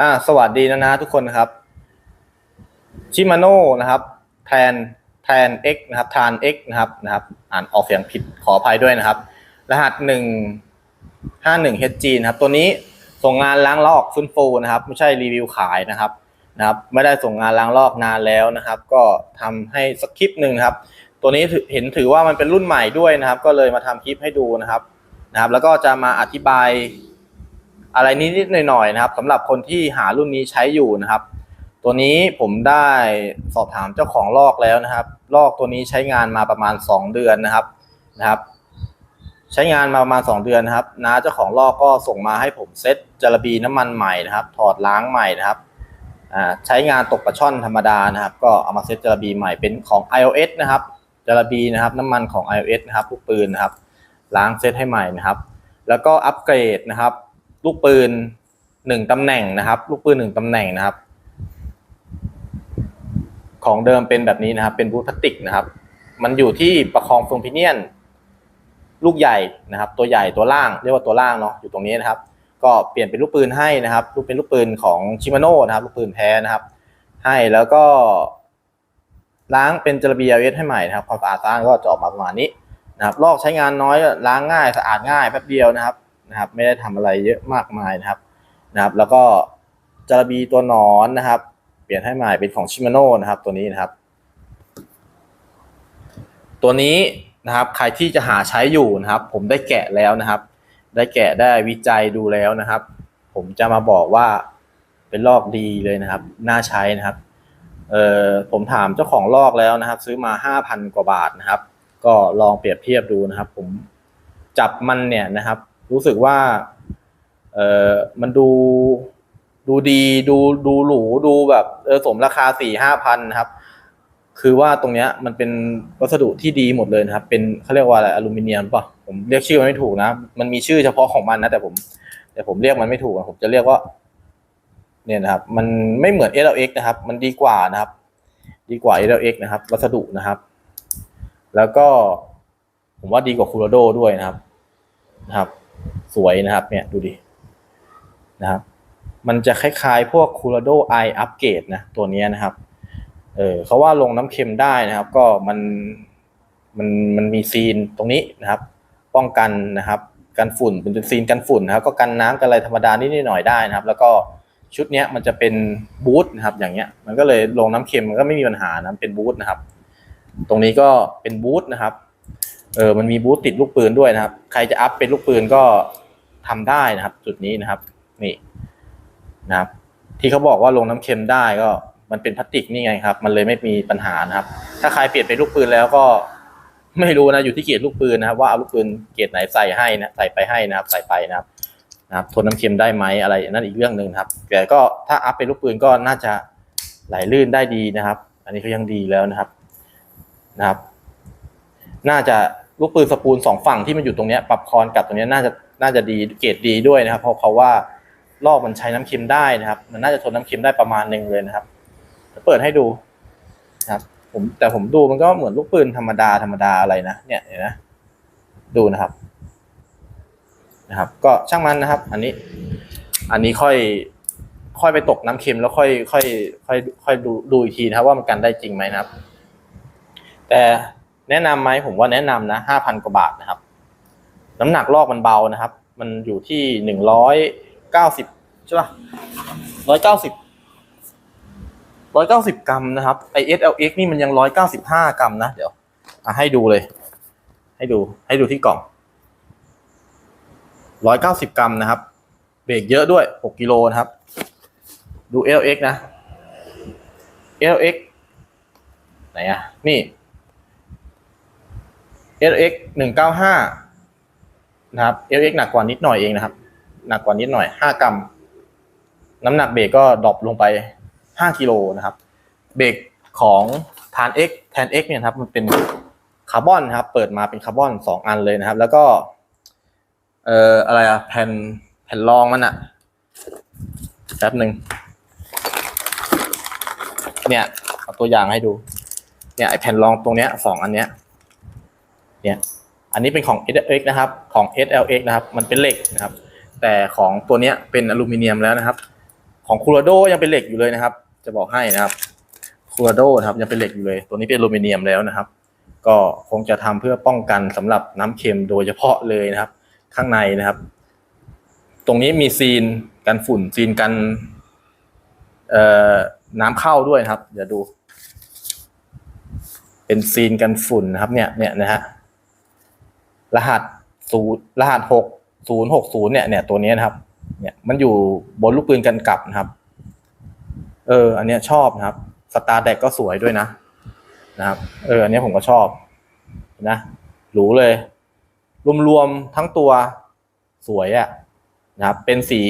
อ่า สวัสดีนะนะทุกคนนะครับชิมาโน่นะครับแทนแทน X นะครับทาน X นะครับนะครับ อ่านออกเสียงผิดขออภัยด้วยนะครับ รหัสหนึ่งห้าหนึ่ง HG นะครับ ตัวนี้ส่งงานล้างลอกฟื้นฟูนะครับ ไม่ใช่รีวิวขายนะครับนะครับ ไม่ได้ส่งงานล้างลอกนานแล้วนะครับ ก็ทำให้สักคลิปหนึ่งครับ ตัวนี้เห็นถือว่ามันเป็นรุ่นใหม่ด้วยนะครับ ก็เลยมาทำคลิปให้ดูนะครับนะครับ แล้วก็จะมาอธิบาย อะไรนิดๆหน่อยๆนะครับสำหรับคนที่หารุ่นนี้ใช้อยู่นะครับ ตัวนี้ผมได้สอบถามเจ้าของลอกแล้วนะครับ ลอกตัวนี้ใช้งานมาประมาณ 2 เดือนนะครับนะครับ ใช้งานมาประมาณ 2 เดือนนะครับน้าเจ้าของลอกก็ส่งมาให้ผมเซ็ตจระบีน้ำมันใหม่นะครับ ถอดล้างใหม่นะครับใช้งานตกปลาช่อนธรรมดานะครับ ก็เอามาเซ็ตจระบีใหม่เป็นของ iOS นะครับจระบีนะครับน้ำมันของ iOS นะครับลูกปืนนะครับ ล้างเซ็ตให้ใหม่นะครับ แล้วก็อัปเกรดนะครับ ลูกปืนหนึ่งตำแหน่งนะครับ ลูกปืนหนึ่งตำแหน่งนะครับ ของเดิมเป็นแบบนี้นะครับ เป็นบูทพลาสติกนะครับ มันอยู่ที่ประคองทรงพิเนียน ลูกใหญ่นะครับ ตัวใหญ่ตัวล่างเรียกว่าตัวล่างเนาะอยู่ตรงนี้นะครับ ก็เปลี่ยนเป็นลูกปืนให้นะครับ ลูกเป็นลูกปืนของชิมาโน่นะครับ ลูกปืนแท้นะครับ ให้แล้วก็ ล้างเป็นจระบีเอเอสให้ใหม่นะครับความสะอาดสะอ้านก็จะออกมาประมาณนี้นะครับลอกใช้งานน้อยล้างง่ายสะอาดง่ายแป๊บเดียวนะครับ นะครับ ไม่ได้ทำอะไรเยอะมากมายนะครับนะครับ แล้วก็จระบีตัวนอนนะครับ เปลี่ยนให้ใหม่เป็นของชิมาโน่นะครับ ตัวนี้นะครับ ตัวนี้นะครับ ใครที่จะหาใช้อยู่นะครับ ผมได้แกะแล้วนะครับ ได้แกะได้วิจัยดูแล้วนะครับ ผมจะมาบอกว่าเป็นลอกดีเลยนะครับ น่าใช้นะครับเออผมถามเจ้าของลอกแล้วนะครับ ซื้อมาห้าพันกว่าบาทนะครับ ก็ลองเปรียบเทียบดูนะครับ ผมจับมันเนี่ยนะครับ รู้สึกว่า เออมันดูดูดีดูดูหรูดูแบบเออสมราคาสี่ห้าพันครับ คือว่าตรงเนี้ยมันเป็นวัสดุที่ดีหมดเลยนะครับ เป็นเขาเรียกว่าอะไรอลูมิเนียมป่ะผมเรียกชื่อมันไม่ถูกนะ มันมีชื่อเฉพาะของมันนะ แต่ผม แต่ผมเรียกมันไม่ถูกอะผมจะเรียกว่า เนี่ยนะครับ มันไม่เหมือน SLX นะครับ มันดีกว่านะครับ ดีกว่า SLX นะครับ วัสดุนะครับ แล้วก็ผมว่าดีกว่าคูโรโดด้วยนะครับนะครับ สวยนะครับเนี่ยดูดินะครับ มันจะคล้ายๆพวกคูโรโดไออัปเกรดนะตัวนี้นะครับเออเขาว่าลงน้ำเค็มได้นะครับ ก็มันมันมันมีซีนตรงนี้นะครับ ป้องกันนะครับกันฝุ่นเป็นซีนกันฝุ่นนะครับ ก็กันน้ำกันอะไรธรรมดานิดหน่อยได้นะครับ แล้วก็ชุดเนี้ยมันจะเป็นบูทนะครับ อย่างเงี้ย มันก็เลยลงน้ำเค็มมันก็ไม่มีปัญหานะเป็นบูทนะครับ ตรงนี้ก็เป็นบูทนะครับ เออมันมีบูทติดลูกปืนด้วยนะครับ ใครจะอัพเป็นลูกปืนก็ ทำได้นะครับ จุดนี้นะครับ นี่นะครับ ที่เขาบอกว่าลงน้ำเค็มได้ก็มันเป็นพลาสติกนี่ไงครับ มันเลยไม่มีปัญหานะครับ ถ้าใครเปลี่ยนเป็นลูกปืนแล้วก็ไม่รู้นะอยู่ที่เกียรลูกปืนนะครับ ว่าเอาลูกปืนเกียรไหนใส่ให้นะใส่ไปให้นะครับ ใส่ไปนะครับนะครับทนน้ำเค็มได้ไหมอะไรนั่นอีกเรื่องหนึ่งครับ แต่ก็ถ้าอัพเป็นลูกปืนก็น่าจะไหลลื่นได้ดีนะครับ อันนี้ก็ยังดีแล้วนะครับนะครับ น่าจะลูกปืนสปูลสองฝั่งที่มันอยู่ตรงนี้ปรับคอนกับตรงนี้น่าจะ น่าจะดีเกรดดีด้วยนะครับ เพราะเขาว่าลอกมันใช้น้ำเค็มได้นะครับ มันน่าจะทนน้ำเค็มได้ประมาณหนึ่งเลยนะครับเดี๋ยวเปิดให้ดูนะครับ ผมแต่ผมดูมันก็เหมือนลูกปืนธรรมดาธรรมดาอะไรนะเนี่ยเห็นนะดูนะครับ นะครับ ก็ช่างมันนะครับ อันนี้ อันนี้ค่อยค่อยไปตกน้ำเค็มแล้วค่อยค่อยค่อยค่อยดูดูอีกทีนะครับว่ามันกันได้จริงไหมนะครับ แต่แนะนำไหมผมว่าแนะนำนะห้าพันกว่าบาทนะครับ น้ำหนักลอกมันเบานะครับ มันอยู่ที่หนึ่งร้อยเก้าสิบใช่ป่ะร้อยเก้าสิบร้อยเก้าสิบกรัมนะครับไอ SLX นี่มันยังร้อยเก้าสิบห้ากรัมนะ เดี๋ยวอะให้ดูเลย ให้ดู ให้ดูที่กล่องร้อยเก้าสิบกรัมนะครับ เบรกเยอะด้วยหกกิโลนะครับ ดู LX นะ LX ไหนอะ นี่ LX หนึ่งเก้าห้า นะครับ LX หนักกว่านิดหน่อยเองนะครับ หนักกว่านิดหน่อยห้ากรัม น้ำหนักเบรกก็ดรอปลงไปห้ากิโลนะครับ เบรกของทาน X แทน X เนี่ยครับ มันเป็นคาร์บอนนครับ เปิดมาเป็นคาร์บอนสองอันเลยนะครับ แล้วก็ เอ่ออะไรอะแผ่นแผ่นรองมันอะแป๊บหนึ่งเนี่ยเอาตัวอย่างให้ดู เนี่ยไอแผ่นรองตรงเนี้ยสองอันเนี้ย เนี่ย อันนี้เป็นของ SLX นะครับ ของ SLX นะครับ มันเป็นเหล็กนะครับ แต่ของตัวเนี้ยเป็นอลูมิเนียมแล้วนะครับ ของคูราโดยังเป็นเหล็กอยู่เลยนะครับ จะบอกให้นะครับคูราโดนะครับยังเป็นเหล็กอยู่เลย ตัวนี้เป็นอลูมิเนียมแล้วนะครับ ก็คงจะทำเพื่อป้องกันสำหรับน้ำเค็มโดยเฉพาะเลยนะครับ ข้างในนะครับ ตรงนี้มีซีนกันฝุ่นซีนกันเอ่อน้ำเข้าด้วยนะครับ เดี๋ยวดู เป็นซีนกันฝุ่นนะครับ เนี่ยเนี่ยนะฮะ รหัสศูนย์รหัสหกศูนย์หกศูนย์เนี่ยเนี่ยตัวนี้นะครับ เนี่ยมันอยู่บนลูกปืนกันกลับนะครับ เออ อันเนี้ยชอบนะครับสตาร์แดกก็สวยด้วยนะนะครับ เออ อันเนี้ยผมก็ชอบนะหรูเลย รวมๆทั้งตัวสวยอะนะครับ เป็นสี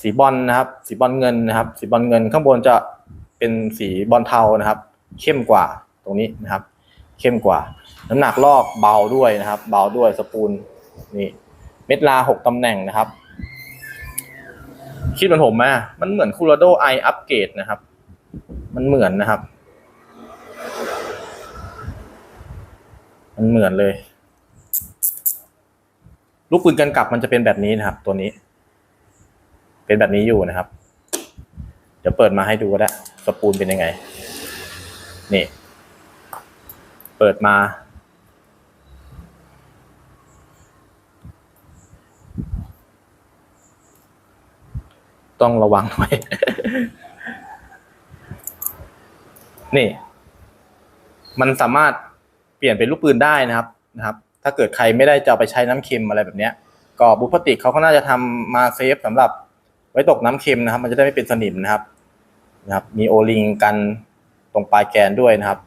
สีบอลนะครับ สีบอลเงินนะครับ สีบอลเงินข้างบนจะเป็นสีบอลเทานะครับ เข้มกว่าตรงนี้นะครับ เข้มกว่า น้ำหนักลอกเบาด้วยนะครับ เบาด้วยสปูลนี่เม็ดลาหกตำแหน่งนะครับ คิดเหมือนผมไหมมันเหมือนคู r โดไออัปเกรดนะครับ มันเหมือนนะครับ มันเหมือนเลย ลูกปืนกันกลับมันจะเป็นแบบนี้นะครับ ตัวนี้ เป็นแบบนี้อยู่นะครับ เดี๋ยวเปิดมาให้ดูก็ได้สปูลเป็นยังไง นี่ เปิดมา ต้องระวังหน่อย นี่ มันสามารถเปลี่ยนเป็นลูกปืนได้นะครับนะครับ ถ้าเกิดใครไม่ได้จะเอาไปใช้น้ำเค็มอะไรแบบเนี้ยก็บุพติกเขาก็น่าจะทำมาเซฟสำหรับไว้ตกน้ำเค็มนะครับ มันจะได้ไม่เป็นสนิมนะครับ นะครับ มีโอลิงกันตรงปลายแกนด้วยนะครับ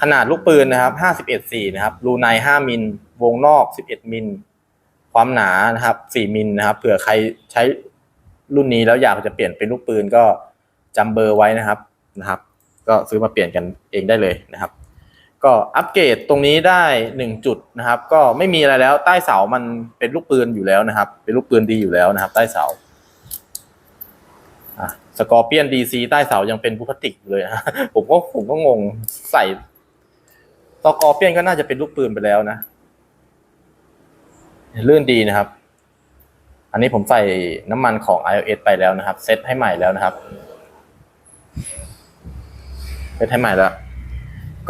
ขนาดลูกปืนนะครับ51.4นะครับ รูใน 5มิล วงนอก 11มิล ความหนานะครับ 4มิลนะครับ เผื่อใครใช้รุ่นนี้แล้วอยากจะเปลี่ยนเป็นลูกปืนก็จำเบอร์ไว้นะครับ นะครับ ก็ซื้อมาเปลี่ยนกันเองได้เลยนะครับ ก็อัปเกรดตรงนี้ได้หนึ่งจุดนะครับ ก็ไม่มีอะไรแล้ว ใต้เสามันเป็นลูกปืนอยู่แล้วนะครับ เป็นลูกปืนดีอยู่แล้วนะครับ ใต้เสาสกอร์เปียนดีซีใต้เสายังเป็นพลาสติกเลยนะผมก็ผมก็งงใส่ สกอร์เปียนก็น่าจะเป็นลูกปืนไปแล้วนะลื่นดีนะครับ อันนี้ผมใส่น้ำมันของ iOS ไปแล้วนะครับ เซตให้ใหม่แล้วนะครับ เซตให้ใหม่แล้ว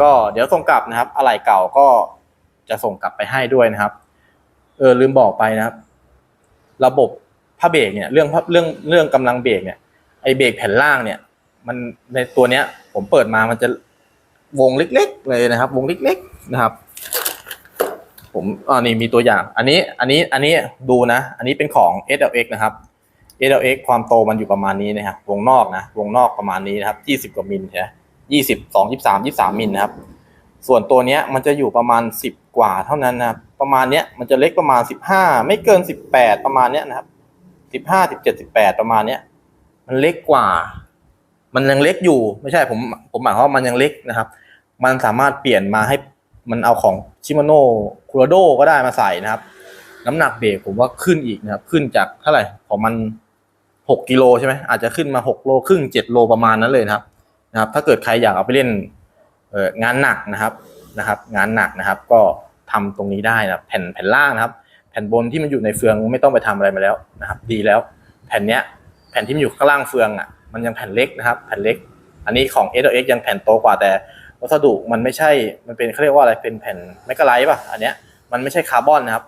ก็เดี๋ยวส่งกลับนะครับ อะไหล่เก่าก็จะส่งกลับไปให้ด้วยนะครับ เออลืมบอกไปนะครับ ระบบผ้าเบรกเนี่ยเรื่องเรื่องเรื่องกำลังเบรกเนี่ยไอเบรกแผ่นล่างเนี่ย มันในตัวเนี้ย ผมเปิดมามันจะ วงเล็ก ๆ เลยนะครับ วงเล็ก ๆ นะครับ ผมอ่านี่มีตัวอย่าง อันนี้อันนี้อันนี้ดูนะ อันนี้เป็นของ SLX นะครับ SLX ความโตมันอยู่ประมาณนี้นะครับวงนอกนะ วงนอกประมาณนี้นะครับยี่สิบกว่ามิลใช่ไหมยี่สิบสองยี่สามยี่สามมิลนะครับ ส่วนตัวเนี้ยมันจะอยู่ประมาณสิบกว่าเท่านั้นนะครับ ประมาณเนี้ยมันจะเล็กประมาณสิบห้าไม่เกินสิบแปดประมาณเนี้ยนะครับสิบห้าสิบเจ็ดสิบแปดประมาณเนี้ยมันเล็กกว่า มันยังเล็กอยู่ไม่ใช่ผมผมหมายความว่ามันยังเล็กนะครับ มันสามารถเปลี่ยนมาให้มันเอาของชิมาโน่คูราโดก็ได้มาใส่นะครับ น้ำหนักเบรกผมว่าขึ้นอีกนะครับ ขึ้นจากเท่าไหร่ของมันหกกิโลใช่ไหมอาจจะขึ้นมาหกโลครึ่งเจ็ดโลประมาณนั้นเลยนะครับนะครับ ถ้าเกิดใครอยากเอาไปเล่นเองานหนักนะครับนะครับ งานหนักนะครับ ก็ทำตรงนี้ได้นะแผ่นแผ่นล่างนะครับ แผ่นบนที่มันอยู่ในเฟืองไม่ต้องไปทำอะไรมาแล้วนะครับ ดีแล้ว แผ่นเนี้ยแผ่นที่มันอยู่ข้างล่างเฟืองอะ มันยังแผ่นเล็กนะครับ แผ่นเล็ก อันนี้ของ s อ x ยังแผ่นโตกว่าแต่วัสดุมันไม่ใช่ มันเป็นเขาเรียกว่าอะไร เป็นแผ่นแมกกาไลท์ป่ะ อันเนี้ย มันไม่ใช่คาร์บอนนะครับ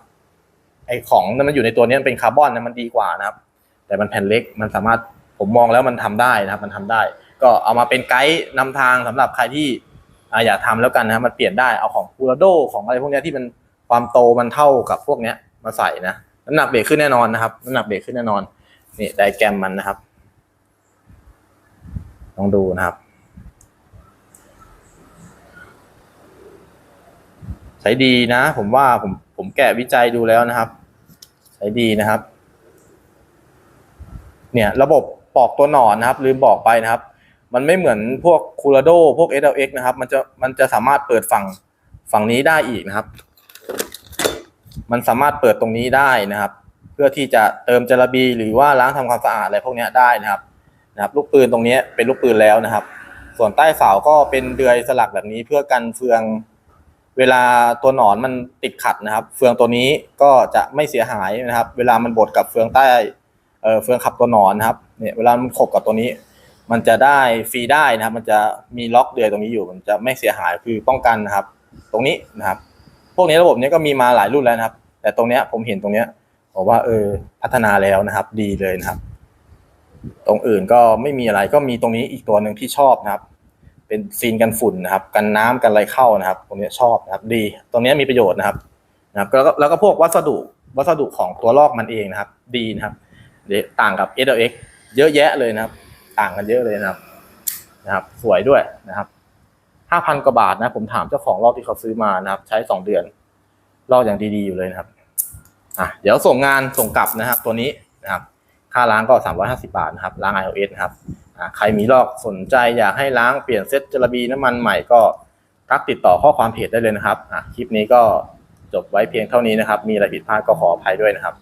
ไอของนั้นมันอยู่ในตัวนี้มันเป็นคาร์บอนนะ มันดีกว่านะครับ แต่มันแผ่นเล็ก มันสามารถ ผมมองแล้วมันทำได้นะครับ มันทำได้ ก็เอามาเป็นไกด์นำทางสำหรับใครที่อยากทำแล้วกันนะครับมันเปลี่ยนได้ เอาของคูราโดของอะไรพวกนี้ที่มันความโตมันเท่ากับพวกเนี้ยมาใส่นะ น้ำหนักเบรกขึ้นแน่นอนนะครับ น้ำหนักเบรกขึ้นแน่นอน นี่ไดแกรมมันนะครับ ลองดูนะครับใช้ดีนะ ผมว่าผมผมแกะวิจัยดูแล้วนะครับ ใช้ดีนะครับ เนี่ย ระบบปอกตัวหนอนนะครับ ลืมบอกไปนะครับ มันไม่เหมือนพวกคูราโดพวก SLX นะครับ มันจะมันจะสามารถเปิดฝั่งฝั่งนี้ได้อีกนะครับ มันสามารถเปิดตรงนี้ได้นะครับ เพื่อที่จะเติมจระบีหรือว่าล้างทำความสะอาดอะไรพวกนี้ได้นะครับ นะครับลูกปืนตรงนี้เป็นลูกปืนแล้วนะครับ ส่วนใต้เสาก็เป็นเดือยสลักแบบนี้เพื่อกันเฟือง เวลาตัวหนอนมันติดขัดนะครับ เฟืองตัวนี้ก็จะไม่เสียหายนะครับ เวลามันบดกับเฟืองใต้เเฟืองขับตัวหนอนนะครับเนี่ยเวลามันขบกับตัวนี้ มันจะได้ฟรีได้นะครับ มันจะมีล็อกเดือยตรงนี้อยู่ มันจะไม่เสียหายคือป้องกันนะครับ ตรงนี้นะครับ พวกนี้ระบบนี้ก็มีมาหลายรุ่นแล้วนะครับ แต่ตรงเนี้ยผมเห็นตรงเนี้ยบอกว่าเออพัฒนาแล้วนะครับ ดีเลยนะครับ ตรงอื่นก็ไม่มีอะไรก็มีตรงนี้อีกตัวหนึ่งที่ชอบนะครับ เป็นซีนกันฝุ่นนะครับ กันน้ำกันอะไรเข้านะครับ ตรงนี้ชอบนะครับ ดี ตรงนี้มีประโยชน์นะครับ นะครับ แล้วก็แล้วก็พวกวัสดุวัสดุของตัวลอกมันเองนะครับ ดีนะครับเดี๋ยวต่างกับ SLX เยอะแยะเลยนะครับ ต่างกันเยอะเลยนะครับ นะครับ สวยด้วยนะครับห้าพันกว่าบาทนะ ผมถามเจ้าของลอกที่เขาซื้อมานะครับ ใช้สองเดือนลอกอย่างดีๆอยู่เลยนะครับอะเดี๋ยวส่งงานส่งกลับนะครับ ตัวนี้นะครับ ค่าล้างก็ 350 บาทนะครับล้าง iOS นะครับใครมีลอกสนใจอยากให้ล้างเปลี่ยนเซ็ตจระบีน้ำมันใหม่ก็ทักติดต่อข้อความเพจได้เลยนะครับคลิปนี้ก็จบไว้เพียงเท่านี้นะครับ มีอะไรผิดพลาดก็ขออภัยด้วยนะครับ